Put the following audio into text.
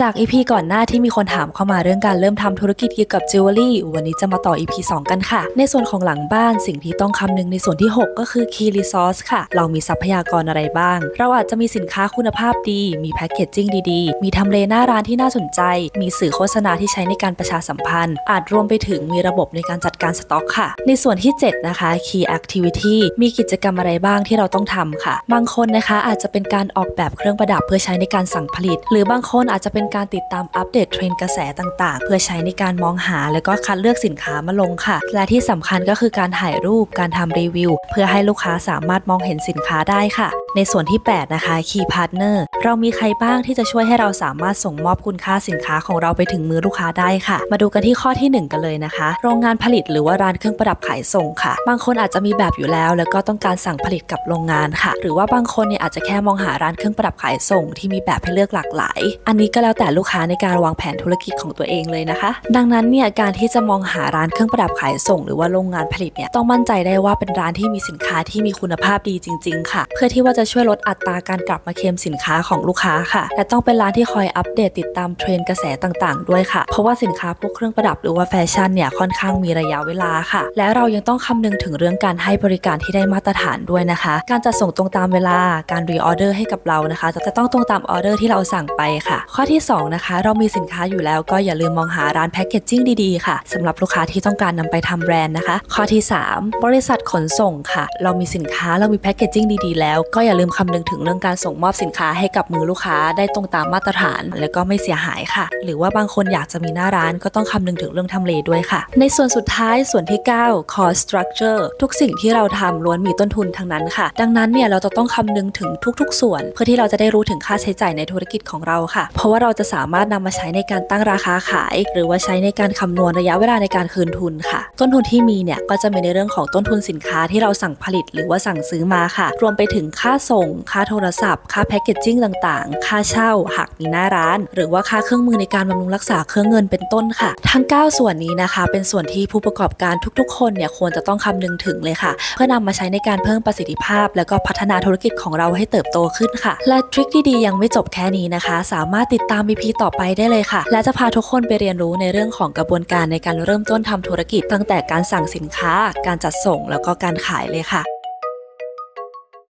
จาก EP ก่อนหน้าที่มีคนถามเข้ามาเรื่องการเริ่มทำธุรกิจเกี่ยวกับจิวเวลรี่ วันนี้จะมาต่อ EP 2กันค่ะ ในส่วนของหลังบ้านสิ่งที่ต้องคำนึงในส่วนที่ 6 ก็คือ Key Resource ค่ะ เรามีทรัพยากรอะไรบ้าง เราอาจจะมีสินค้าคุณภาพดี มีแพคเกจจิ้งดีๆ มีทำเลหน้าร้านที่น่าสนใจ มีสื่อโฆษณาที่ใช้ในการประชาสัมพันธ์ อาจรวมไปถึงมีระบบในการจัดการสต็อกค่ะ ในส่วนที่ 7 นะคะ Key Activity มีกิจกรรมอะไรบ้างที่เราต้องทำค่ะ บางคนนะคะอาจจะเป็นการออกแบบเครื่องประดับเพื่อใช้ในการสั่งผลิต หรือบางคนอาจจะเป็นการติดตามอัปเดตเทรนด์กระแสต่างๆ เพื่อใช้ในการมองหาและก็คัดเลือกสินค้ามาลงค่ะ และที่สำคัญก็คือการถ่ายรูปการทำรีวิว เพื่อให้ลูกค้าสามารถมองเห็นสินค้าได้ค่ะ ในส่วนที่ 8 นะคะ Key Partner เรามีใครบ้างที่จะช่วยให้เราสามารถส่งมอบคุณค่าสินค้าของเราไปถึงมือลูกค้าได้ค่ะ มาดูกันที่ข้อที่ 1 กันเลยนะคะ โรงงานผลิตหรือว่าร้านเครื่องประดับขายส่งค่ะ บางคนอาจจะมีแบบอยู่แล้ว แล้วก็ต้องการสั่งผลิตกับโรงงานค่ะ หรือว่าบางคนเนี่ยอาจจะแค่มองหาร้านเครื่องประดับขายส่ง ที่มีแบบให้เลือกหลากหลาย อันนี้ก็แล้วแต่ลูกค้าในการวางแผนธุรกิจของตัวเองเลยนะคะ ดังนั้นเนี่ยการที่จะมองหาร้านเครื่องประดับขายส่ง หรือว่าโรงงานผลิตเนี่ยต้องมั่นใจได้ว่าเป็นร้านที่มีสินค้าที่มีคุณภาพดีจริง ๆ ค่ะ เพื่อที่ว่าจะะช่วยลดอัตราการกลับมาเคลมสินค้าของลูกค้าค่ะ และต้องเป็นร้านที่คอยอัปเดตติดตามเทรนกระแสต่างๆ ด้วยค่ะ เพราะว่าสินค้าพวกเครื่องประดับหรือว่าแฟชั่นเนี่ยค่อนข้างมีระยะเวลาค่ะ และเรายังต้องคำนึงถึงเรื่องการให้บริการที่ได้มาตรฐานด้วยนะคะ การจัดส่งตรงตามเวลา การรีออเดอร์ให้กับเรานะคะ จะต้องตรงตามออเดอร์ที่เราสั่งไปค่ะ ข้อที่สองนะคะ เรามีสินค้าอยู่แล้วก็อย่าลืมมองหาร้านแพคเกจจิ้งดีๆค่ะสำหรับลูกค้าที่ต้องการนำไปทำแบรนด์นะคะ ข้อที่ 3 บริษัทขนส่งค่ะ เรามีสินค้าเรามีแพคเกจจิ้งดีๆ แล้วก็อย่าลืมคำนึงถึงเรื่องการส่งมอบสินค้าให้กับมือลูกค้าได้ตรงตามมาตรฐาน แล้วก็ไม่เสียหายค่ะ หรือว่าบางคนอยากจะมีหน้าร้านก็ต้องคำนึงถึงเรื่องทำเลด้วยค่ะ ในส่วนสุดท้ายส่วนที่ 9 cost structure ทุกสิ่งที่เราทำล้วนมีต้นทุนทั้งนั้นค่ะ ดังนั้นเนี่ยเราจะต้องคำนึงถึงทุกๆ ส่วน เพื่อที่เราจะได้รู้ถึงค่าใช้จ่ายในธุรกิจของเราค่ะ เพราะว่าเราจะสามารถนำมาใช้ในการตั้งราคาขาย หรือว่าใช้ในการคำนวณระยะเวลาในการคืนทุนค่ะ ต้นทุนที่มีเนี่ยก็จะมีในเรื่องของต้นทุนสินค้าที่เราสั่งผลิต หรือว่าสั่งซื้อมาค่ะ รวมไปถึงค่าส่ง ค่าโทรศัพท์ ค่าแพคเกจจิ้งต่างๆ ค่าเช่าหากมีหน้าร้าน หรือว่าค่าเครื่องมือในการบำรุงรักษาเครื่องเงินเป็นต้นค่ะ ทั้ง 9 ส่วนนี้นะคะ เป็นส่วนที่ผู้ประกอบการทุกๆ คนเนี่ยควรจะต้องคำนึงถึงเลยค่ะ เพื่อนำมาใช้ในการเพิ่มประสิทธิภาพ แล้วก็พัฒนาธุรกิจของเราให้เติบโตขึ้นค่ะ และทริคดีๆยังไม่จบแค่นี้นะคะ สามารถติดตาม EP ต่อไปได้เลยค่ะ และจะพาทุกคนไปเรียนรู้ในเรื่องของกระบวนการในการเริ่มต้นทำธุรกิจ ตั้งแต่การสั่งสินค้า การจัดส่งแล้วก็การขายเลยค่ะ